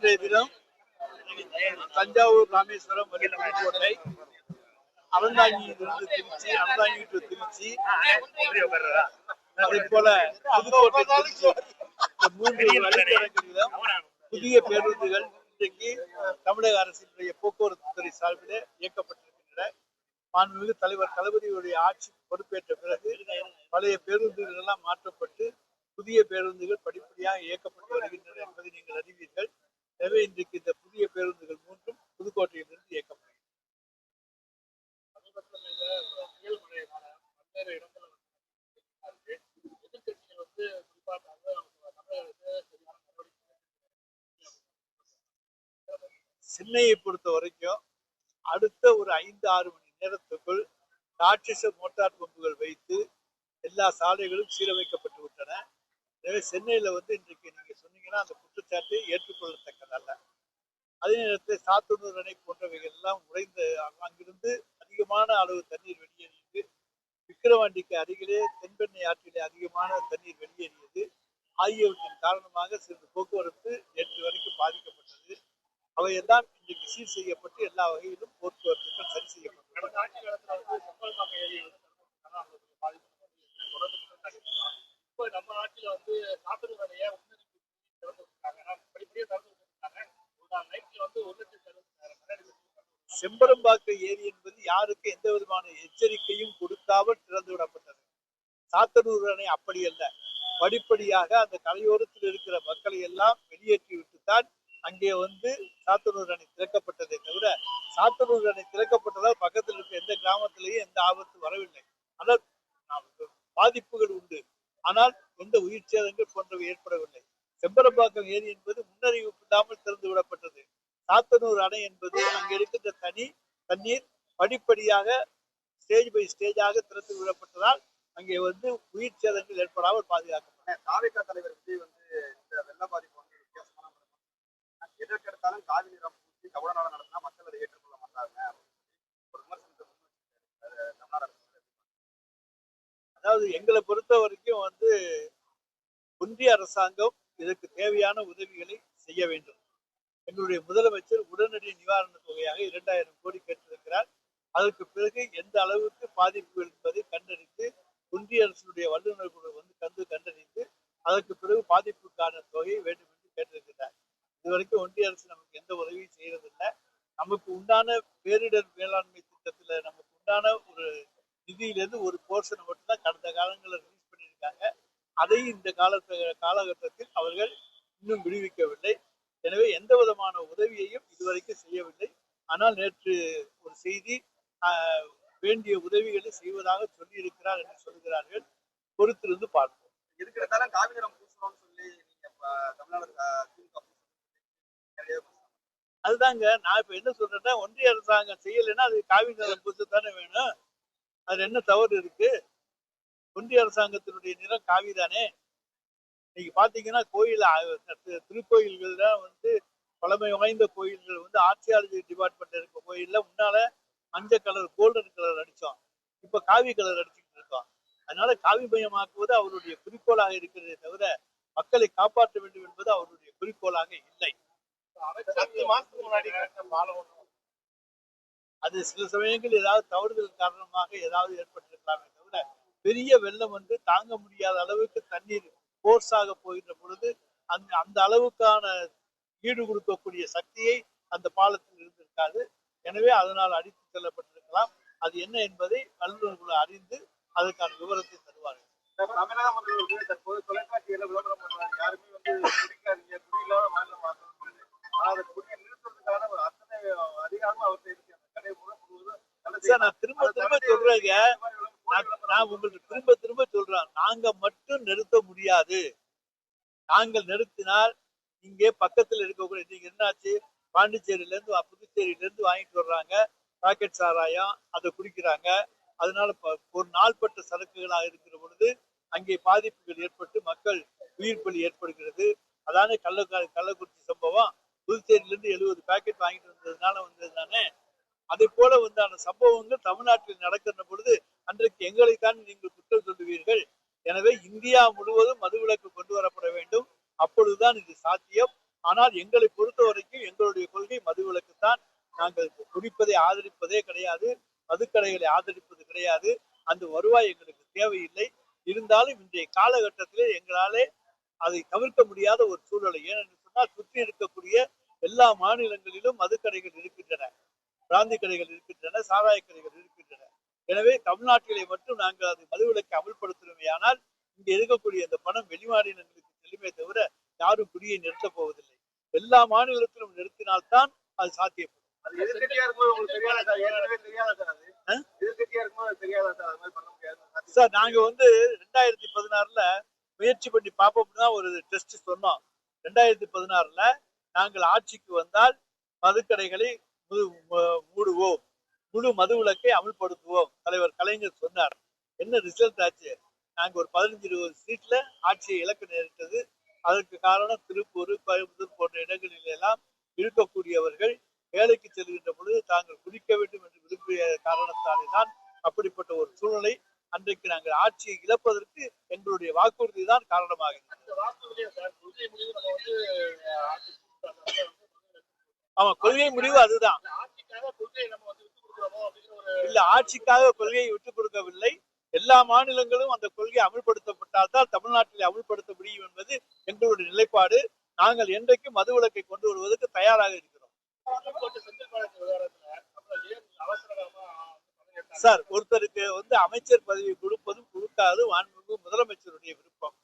இன்றைய தினம் தஞ்சாவூர் ராமேஸ்வரம் கோட்டை அறந்தாங்கியிலிருந்து திருச்சி அறந்தாங்கி டு திருச்சி. அதே போல மூன்று வழித்தடங்களிலும் புதிய பேருந்துகள் இன்றைக்கு தமிழக அரசினுடைய போக்குவரத்து துறை சார்பில் இயக்கப்பட்டிருக்கின்றன. மாண்புமிகு தலைவர் தளபதியுடைய ஆட்சி பொறுப்பேற்ற பிறகு பழைய பேருந்துகள் எல்லாம் மாற்றப்பட்டு புதிய பேருந்துகள் படிப்படியாக இயக்கப்பட்டு வருகின்றன என்பதை நீங்கள் அறிவீர்கள். எனவே இன்றைக்கு இந்த புதிய பேருந்துகள் மூன்றும் புதுக்கோட்டையிலிருந்து இயக்கப்படுகிறது. சென்னையை பொறுத்த வரைக்கும் அடுத்த ஒரு ஐந்து ஆறு மணி நேரத்துக்குள் ராட்சச மோட்டார் பம்புகள் வைத்து எல்லா சாலைகளும் சீரமைக்கப்பட்டு விட்டன. எனவே சென்னையில வந்து இன்றைக்கு நீங்க சொன்னீங்கன்னா அந்த குற்றச்சாட்டு ஏற்றுக்கொள்ளத்தக்கதல்ல அதே நேரத்தில் சாத்தனூர் அணை போன்றவைகள் எல்லாம் உடைந்த அங்கிருந்து அதிகமான அளவு தண்ணீர் வெளியேறியது. விக்கிரவாண்டிக்கு அருகிலே தென்பெண்ணை ஆற்றிலே அதிகமான தண்ணீர் வெளியேறியது. ஆகியவற்றின் காரணமாக சிறிது போக்குவரத்து நேற்று வரைக்கும் பாதிக்கப்பட்டது. அவையெல்லாம் இன்றைக்கு சீர் செய்யப்பட்டு எல்லா வகையிலும் போக்குவரத்துகள் சரி செய்யப்பட்டது. நம்ம நாட்டில் வந்து சாத்தனூர் அணையை முன்னெடுப்பு திறந்துருக்காங்க படிப்படியாக திறந்து விட்டுருக்காங்க ஒரு செம்பரம்பாக்கம் ஏரி என்பது யாருக்கு எந்த விதமான எச்சரிக்கையும் கொடுக்காமல் திறந்து விடப்பட்டது. சாத்தனூர் அணை அப்படி அல்ல. படிப்படியாக அந்த கரையோரத்தில் இருக்கிற மக்களை எல்லாம் வெளியேற்றி விட்டுத்தான் அங்கே வந்து சாத்தனூர் அணை திறக்கப்பட்டதே தவிர சாத்தனூர் அணை திறக்கப்பட்டதால் பக்கத்தில் இருக்க எந்த கிராமத்திலேயும் எந்த ஆபத்து வரவில்லை. ஆனால் நாம் பாதிப்புகள் உண்டு. ஆனால் எந்த உயிர் சேதங்கள் போன்றவை ஏற்படவில்லை. செம்பரம்பாக்கம் ஏரி என்பது முன்னறிவிப்பு இல்லாமல் திறந்து விடப்பட்டது. சாத்தனூர் அணை என்பது அங்க இருக்கின்ற தனி தண்ணீர் படிப்படியாக ஸ்டேஜ் பை ஸ்டேஜாக திறந்து விடப்பட்டதால் அங்கே வந்து உயிர் சேதங்கள் ஏற்படாமல் பாதுகாக்கப்பட்டது. தாவேக்கா தலைவர் விஜய் வந்து இந்த வெள்ள பாதிப்பு வந்து வித்தியாசமான எதற்கெடுத்தாலும் காவி நிறம் பூசி கவனநாடு நடத்தினா மக்கள் அதை ஏற்றுக்கொள்ள மாட்டாங்க. ஒரு விமர்சனத்தை அதாவது எங்களை பொறுத்த வரைக்கும் வந்து ஒன்றிய அரசாங்கம் இதற்கு தேவையான உதவிகளை செய்ய வேண்டும். எங்களுடைய முதலமைச்சர் உடனடி நிவாரண தொகையாக இரண்டாயிரம் கோடி கேட்டிருக்கிறார். அதற்கு பிறகு எந்த அளவுக்கு பாதிப்பு என்பதை கண்டறிந்து ஒன்றிய அரசினுடைய வல்லுநர் குழு வந்து கண்டு கண்டறிந்து அதற்கு பிறகு பாதிப்புக்கான தொகையை வேண்டும் என்று கேட்டிருக்கிறார். இதுவரைக்கும் ஒன்றிய அரசு நமக்கு எந்த உதவியும் செய்யறதில்லை. நமக்கு உண்டான பேரிடர் மேலாண்மை திட்டத்துல நமக்கு உண்டான ஒரு நிதியிலிருந்து ஒரு போர்ஷனை மட்டும்தான் கடந்த காலங்களில் ரிலீஸ் பண்ணியிருக்காங்க. அதையும் இந்த காலத்து காலகட்டத்தில் அவர்கள் இன்னும் விடுவிக்கவில்லை எனவே எந்த விதமான உதவியையும் இதுவரைக்கும் செய்யவில்லை ஆனால் நேற்று ஒரு செய்தி வேண்டிய உதவிகளை செய்வதாக சொல்லியிருக்கிறார் என்று சொல்கிறார்கள். பொறுத்திருந்து பார்ப்போம். எதுக்கெடுத்தாலும் காவி நிறம் பூசணும்னு சொல்லி நீங்க அதுதாங்க நான் இப்ப என்ன சொல்றேன்னா ஒன்றிய அரசாங்கம் செய்யலைன்னா அது காவி நிறம் பூச தானே வேணும். அது என்ன தவறு இருக்கு? ஒன்றிய அரசாங்கத்தினுடைய நிறம் காவி தானே இன்னைக்கு பாத்தீங்கன்னா கோயில் அஹ், திரு- திருக்கோயில்கள்ல வந்து பழமை வாய்ந்த கோயில்கள் வந்து ஆர்கியாலஜி டிபார்ட்மெண்ட் இருக்க கோயில்ல முன்னால மஞ்சள் கலர் கோல்டன் கலர் அடிச்சோம். இப்ப காவி கலர் அடிச்சுக்கிட்டு இருக்கோம். அதனால காவிமயமாக்குவது அவருடைய குறிக்கோளாக இருக்கிறதே தவிர மக்களை காப்பாற்ற வேண்டும் என்பது அவருடைய குறிக்கோளாக இல்லை. அது சில சமயங்கள் ஏதாவது தவறுதல் காரணமாக ஏதாவது ஏற்பட்டிருக்கலாமே தவிர பெரிய வெள்ளம் வந்து தாங்க முடியாத அளவுக்கு தண்ணீர் போர்ஸாக போகின்ற பொழுது அந்த அந்த அளவுக்கான ஈடு கொடுக்கக்கூடிய சக்தியை அந்த பாலத்தில் இருந்திருக்காது. எனவே அதனால் அடித்து செல்லப்பட்டிருக்கலாம். அது என்ன என்பதை வல்லுநர்கள் அறிந்து அதற்கான விவரத்தை தருவார்கள். தமிழக மக்கள் தற்போது தொலைக்காட்சியில விளம்பரம் பண்றாங்க யாருமே வந்து குடிக்காதீங்க குடியில்லாத மாநிலம் அதை குடியை நிறுத்துறதுக்கான அத்தனை அதிகாரமும் அவர்கிட்ட இருக்கு. அந்த கடை முழுவதும் முழுவதும் நான் திரும்ப திரும்ப சொல்றேங்க. நான் நான் உங்களுக்கு திரும்ப திரும்ப சொல்றேன். நாங்க மட்டும் நிறுத்த முடியாது. நாங்கள் நிறுத்தினால் இங்கே பக்கத்தில் இருக்கக்கூடிய நீங்க என்னாச்சு? பாண்டிச்சேரியில இருந்து புதுச்சேரியில இருந்து வாங்கிட்டு வர்றாங்க. பாக்கெட் சாராயம் அதை குடிக்கிறாங்க. அதனால ஒரு நாள்பட்ட சரக்குகளாக இருக்கிற பொழுது அங்கே பாதிப்புகள் ஏற்பட்டு மக்கள் உயிர் பலி ஏற்படுகிறது. அதானே கள்ள கள்ளக்குறிச்சி சம்பவம்? புதுச்சேரியிலிருந்து எழுபது பாக்கெட் வாங்கிட்டு வந்ததுனால வந்தது தானே? அதே போல வந்தான சம்பவங்கள் தமிழ்நாட்டில் நடக்கிற பொழுது அன்றைக்கு எங்களைத்தான் நீங்கள் குற்றம் சொல்லுவீர்கள். எனவே இந்தியா முழுவதும் மதுவிலக்கு கொண்டு வரப்பட வேண்டும். அப்பொழுதுதான் இது சாத்தியம். ஆனால் எங்களை பொறுத்த வரைக்கும் எங்களுடைய கொள்கை மதுவிலக்குத்தான் நாங்கள் குடிப்பதை ஆதரிப்பதே கிடையாது. மதுக்கடைகளை ஆதரிப்பது கிடையாது. அந்த வருவாய் எங்களுக்கு தேவையில்லை. இருந்தாலும் இன்றைய காலகட்டத்திலே எங்களாலே அதை தவிர்க்க முடியாத ஒரு சூழ்நிலை. ஏனென்று சொன்னால் சுற்றி இருக்கக்கூடிய எல்லா மாநிலங்களிலும் மதுக்கடைகள் இருக்கின்றன. பிராந்தி கடைகள் இருக்கின்றன சாராய கடைகள் இருக்கின்றன. எனவே தமிழ்நாட்டிலே மட்டும் நாங்கள் அது மதுவிலக்கை ஆனால் இங்கு இருக்கக்கூடிய அந்த பணம் வெளிமாநிலங்களுக்கு செல்லுமே தவிர யாரும் குடியை நிறுத்தப் போவதில்லை. எல்லா மாநிலத்திலும் நிறுத்தினால்தான் அது சாத்தியப்படும். சார்? நாங்க வந்து ரெண்டாயிரத்தி பதினாறுல முயற்சி பண்ணி பார்ப்போம்னு தான் ஒரு டெஸ்ட் சொன்னோம். ரெண்டாயிரத்தி பதினாறுல நாங்கள் ஆட்சிக்கு வந்தால் மதுக்கடைகளை மூடுவோம். முழு மதுவிலக்கை அமல்படுத்துவோம். தலைவர் கலைஞர் சொன்னார். என்ன ரிசல்ட் ஆச்சு? நாங்க ஒரு பதினஞ்சு இருபது சீட்ல ஆட்சியை இழக்க நேரிட்டது. அதற்கு காரணம் திருப்பூர் கோயம்புத்தூர் போன்ற இடங்களில் எல்லாம் இருக்கக்கூடியவர்கள் வேலைக்கு செல்கின்ற பொழுது தாங்கள் குடிக்க வேண்டும் என்று விரும்பிய காரணத்தாலே தான் அப்படிப்பட்ட ஒரு சூழ்நிலை அன்றைக்கு நாங்கள் ஆட்சியை இழப்பதற்கு எங்களுடைய வாக்குறுதி தான் காரணமாக. ஆமா கொள்கை முடிவு அதுதான். இல்ல ஆட்சிக்காக கொள்கையை விட்டுக் கொடுக்கவில்லை. எல்லா மாநிலங்களும் அந்த கொள்கை அமல்படுத்தப்பட்டால்தான் தமிழ்நாட்டில் அமல்படுத்த முடியும் என்பது எங்களுடைய நிலைப்பாடு. நாங்கள் என்றைக்கும் மதுவிலக்கை கொண்டு வருவதற்கு தயாராக இருக்கிறோம். சார் ஒருத்தருக்கு வந்து அமைச்சர் பதவி கொடுப்பதும் கொடுக்காது மாண்புமிகு முதலமைச்சருடைய விருப்பம்.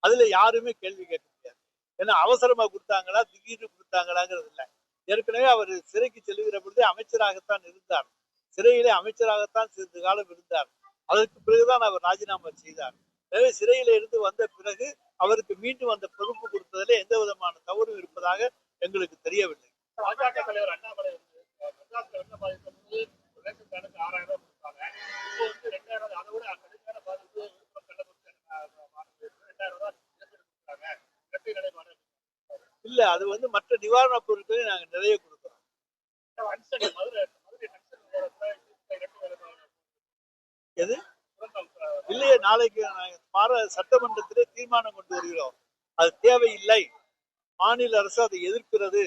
அதுல யாருமே கேள்வி கேட்க முடியாது. ஏன்னா அவசரமா கொடுத்தாங்களா திடீர்னு கொடுத்தாங்களாங்கிறது இல்லை. ஏற்கனவே அவர் சிறைக்கு செல்கிற பொழுது அமைச்சராகத்தான் இருந்தார். சிறையிலே அமைச்சராகத்தான் சிறிது காலம் இருந்தார். அதற்கு பிறகுதான் அவர் ராஜினாமா செய்தார். எனவே சிறையில இருந்து வந்த பிறகு அவருக்கு மீண்டும் அந்த பொறுப்பு கொடுத்ததிலே எந்த விதமான தவறும் இருப்பதாக எங்களுக்கு தெரியவில்லை. பாஜக தலைவர் அண்ணாமலை இல்ல அது வந்து மற்ற நிவாரணப் பொருட்களை நாங்க நிறைய கொடுக்கிறோம். எது? இல்லையே நாளைக்கு பார சட்டமன்றத்திலே தீர்மானம் கொண்டு வருகிறோம். அது தேவையில்லை. மாநில அரசு அதை எதிர்க்கிறது.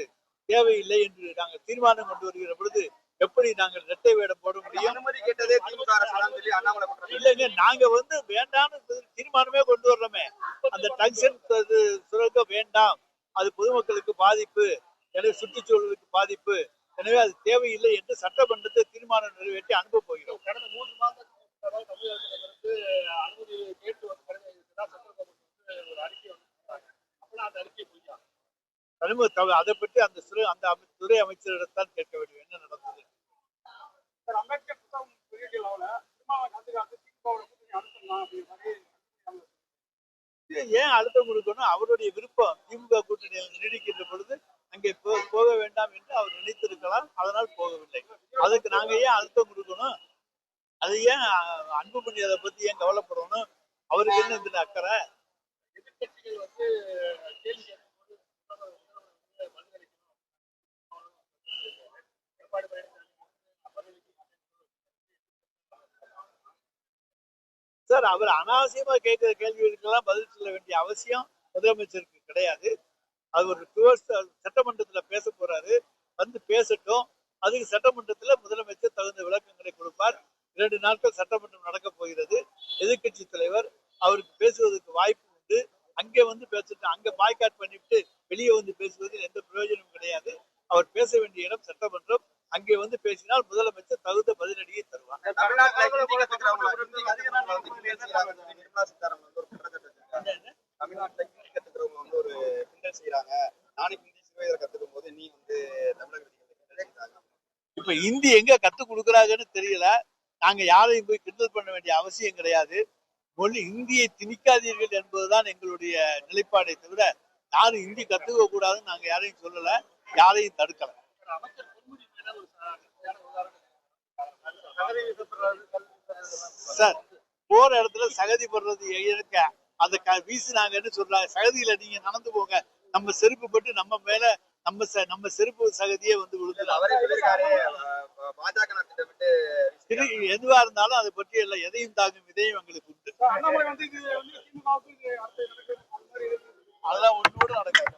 தேவையில்லை என்று நாங்கள் தீர்மானம் கொண்டு வருகிற பொழுது எப்படி நாங்கள் இரட்டை வேடம் போட முடியும்? அனுமதி கேட்டதே திமுக அரசு அண்ணாமலை இல்லைங்க நாங்க வந்து வேண்டாம்னு தீர்மானமே கொண்டு வர்றோமே. அந்த டங்ஷன் சுரங்கம் வேண்டாம். அது பொதுமக்களுக்கு பாதிப்பு. எனவே சுற்றுச்சூழலுக்கு பாதிப்பு. எனவே அது தேவையில்லை என்று சட்டமன்றத்தை தீர்மானம் நிறைவேற்றி அனுப்ப போகிறோம். தனிம தவ- அதை பற்றி அந்த துறை அந்த துறை அமைச்சரிடத்தான் கேட்க வேண்டும் என்ன நடந்தது? ஏன் அழுத்தம் கொடுக்கணும்? அவருடைய விருப்பம் திமுக கூட்டணியில் நீடிக்கின்ற பொழுது அங்கே போக வேண்டாம் என்று அவர் நினைத்திருக்கலாம். அதனால் போகவில்லை. அதுக்கு நாங்க ஏன் அழுத்தம் கொடுக்கணும்? அது ஏன் அஹ், அன்புமணி அதை பத்தி ஏன் கவலைப்படணும்? அவருக்கு என்ன இதுல அக்கறை? சார் அவர் அனாவசியமா கேட்கிற கேள்விகளுக்கெல்லாம் பதில் சொல்ல வேண்டிய அவசியம் முதலமைச்சருக்கு கிடையாது. அது ஒரு டுவர்ஸ் சட்டமன்றத்துல பேச போறாரு. வந்து பேசட்டும். அதுக்கு சட்டமன்றத்துல முதலமைச்சர் தகுந்த விளக்கங்களை கொடுப்பார். இரண்டு நாட்கள் சட்டமன்றம் நடக்க போகிறது. எதிர்க்கட்சி தலைவர் அவருக்கு பேசுவதற்கு வாய்ப்பு உண்டு அங்கே வந்து பேசட்டும் அங்க பாய்காட் பண்ணிவிட்டு வெளியே வந்து பேசுவதில் எந்த பிரயோஜனமும் கிடையாது அவர் பேச வேண்டிய இடம் சட்டமன்றம் அங்கே வந்து பேசினால் முதலமைச்சர் தகுந்த பதிலடியை தருவார் தமிழ்நாட்டுல ஹிந்தி கத்துக்கிறவங்க வந்து ஒரு கிண்டல் செய்யறாங்க நானும் ஹிந்தி சிறு வயதுல கத்துக்கும் போது நீ வந்து தமிழக இப்ப ஹிந்தி எங்க கத்து கொடுக்குறாங்கன்னு தெரியல. நாங்க யாரையும் போய் கிண்டல் பண்ண வேண்டிய அவசியம் கிடையாது. மொழி இந்தியை திணிக்காதீர்கள் என்பதுதான் எங்களுடைய நிலைப்பாடை தவிர யாரும் ஹிந்தி கத்துக்க கூடாதுன்னு நாங்க யாரையும் சொல்லல. யாரையும் தடுக்கல. சார் போற இடத்துல சகதி படுறது இருக்க? அந்த வீசுனாங்கன்னு சொல்றாங்க சகதியில நீங்க நடந்து போங்க. நம்ம செருப்பு பட்டு நம்ம மேல நம்ம நம்ம செருப்பு சகதியே வந்து இது எதுவா இருந்தாலும் அதை பற்றி எல்லாம் எதையும் தாங்கும் இதையும் எங்களுக்கு உண்டு. அதெல்லாம் ஒன்னோடு நடக்காது.